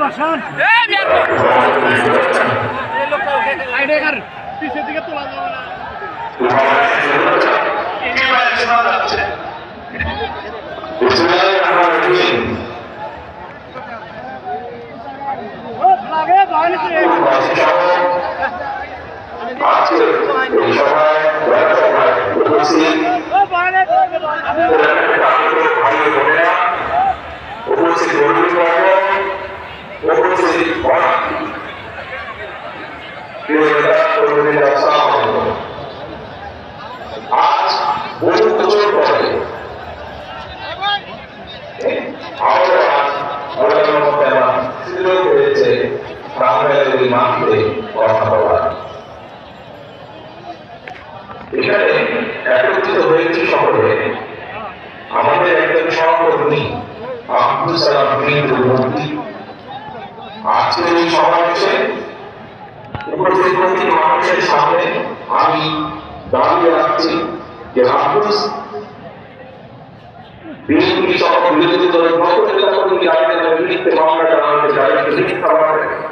বসান। পিছের দিকে তোলা যাবে না ও লাগে বাইরে ও বাইরে আজ বহু বছর পরে আমরা আমাদের মধ্যে আমার সুযোগ হয়েছে ওই মাটিতে কথা বলার এখানে একত্রিত হয়েছে শহরে আমাদের একজন সহকর্মী, আব্দুল সালাম বিন্দু মন্ত্রী আজকের এই সমাবেশে উপস্থিত মানুষের সামনে আমি দাঁড়িয়ে আছি যে আব্দুল বিএনপি সহ বিরোধী দলের নেতা কর্মী রাজনীতির বিরুদ্ধে মামলা মিথ্যা মামলা কেউ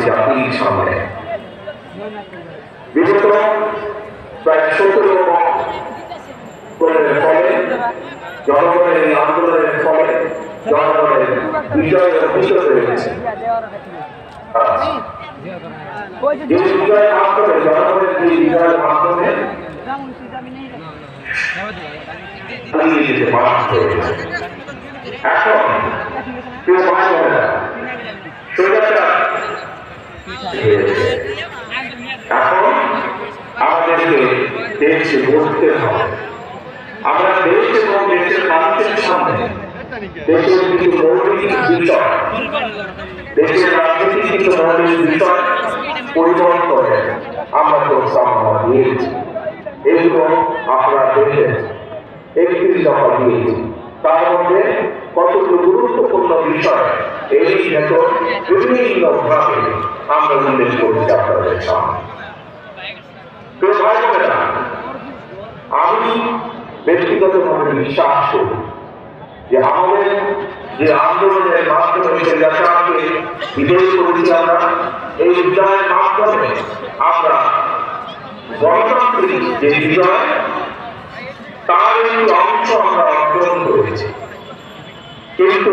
রেখেছি আপনার সামনে বিগত জনগণের এই আন্দোলনের জনগণের বিজয় অর্জিত হয়েছে যে বিজয়ের জনগণের যে বিজয়ের হয়েছে এখন কেউ ভাই বলে না এখন আমাদেরকে হবে আমরা দেশ এবং দেশের মানুষের আমরা প্রস্তাবনা দিয়েছি এগুলো আপনারা দেখেন একত্রিশ তার মধ্যে গুরুত্বপূর্ণ বিষয় এই ভেতর বিভিন্ন ভাবে আমরা উল্লেখ করছি আপনাদের সামনে। ভাই বোনেরা, আমি ব্যক্তিগতভাবে বিশ্বাস করি যে আমাদের যে আন্দোলনের মাধ্যমে যে নেতাকে বিজয়ী করেছি আমরা এই বিজয়ের মাধ্যমে আমরা গণতান্ত্রিক যে বিজয় তার একটি অংশ আমরা অর্জন করেছি। কিন্তু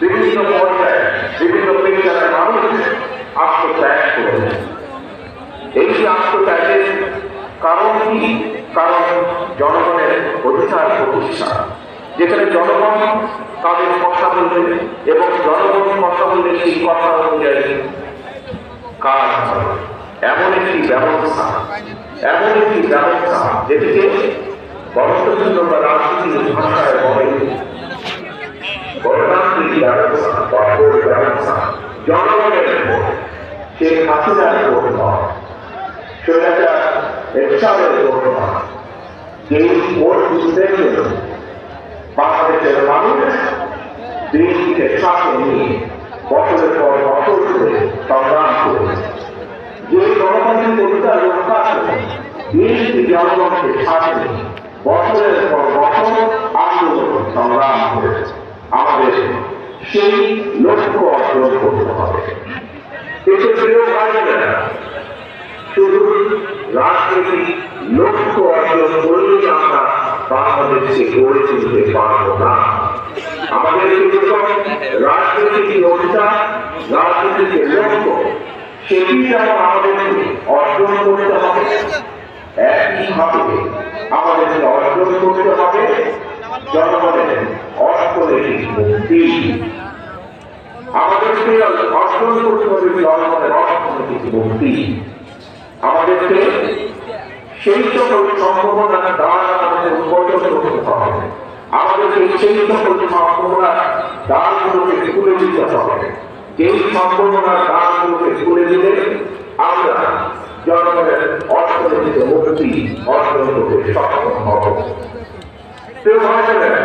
বিভিন্ন পর্যায়ে বিভিন্ন পেশার মানুষ আত্মত্যাগ করেছে এই যে আত্মত্যাগের কারণ কি? কারণ জনগণের অধিকার প্রতিষ্ঠা যেখানে জনগণ তাদের কথা বলবে এবং জনগণ কথা বললে সেই কথা অনুযায়ী কাজ এমন একটি ব্যবস্থা, এমন একটি ব্যবস্থা যেটিকে গণতন্ত্র বা রাজনীতির ভাষায় বলে গণতান্ত্রিক ব্যবস্থা বা ভোট ব্যবস্থা জনগণের ভোট শেখ হাসিনার ভোট নয় সেটা এরশাদের ভোট নয় এই ভোট জন্য বাংলাদেশের মানুষ দেশকে সাথে নিয়ে বছরের পর বছর ধরে সংগ্রাম করে যে গণতান্ত্রিক অধিকার রক্ষা করে, দেশকে জনগণকে সাথে নিয়ে বছরের পর বছর আন্দোলন সংগ্রাম করেছে আমাদের সেই লক্ষ্য অর্জন করতে হবে। দেশের প্রিয় ভাইয়েরা শুধু রাজনৈতিক লক্ষ্য অর্জন করলেই আমরা বাংলাদেশকে গড়ে তুলতে পারব না। আমাদের রাজনৈতিক অধিকার রাজনৈতিক লক্ষ্য সেটি যেমন আমাদেরকে অর্জন করতে হবে। একইভাবে আমাদেরকে অর্জন করতে হবে। জনগণের অর্থনৈতিক মুক্তি আমাদেরকে অর্জন করতে হবে, জনগণের অর্থনৈতিক মুক্তি আমাদেরকে সেই সকল সম্ভাবনার দ্বার আমাদের উন্মোচন করতে হবে। আমাদেরকে সেই সকল সম্ভাবনার দ্বারগুলোকে খুলে দিতে হবে। যেই সম্ভাবনার দ্বারগুলোকে খুলে দিলে আমরা জনগণের অর্থনৈতিক মুক্তি অর্জন করতে সক্ষম হব প্রিয় ভাই বোনেরা,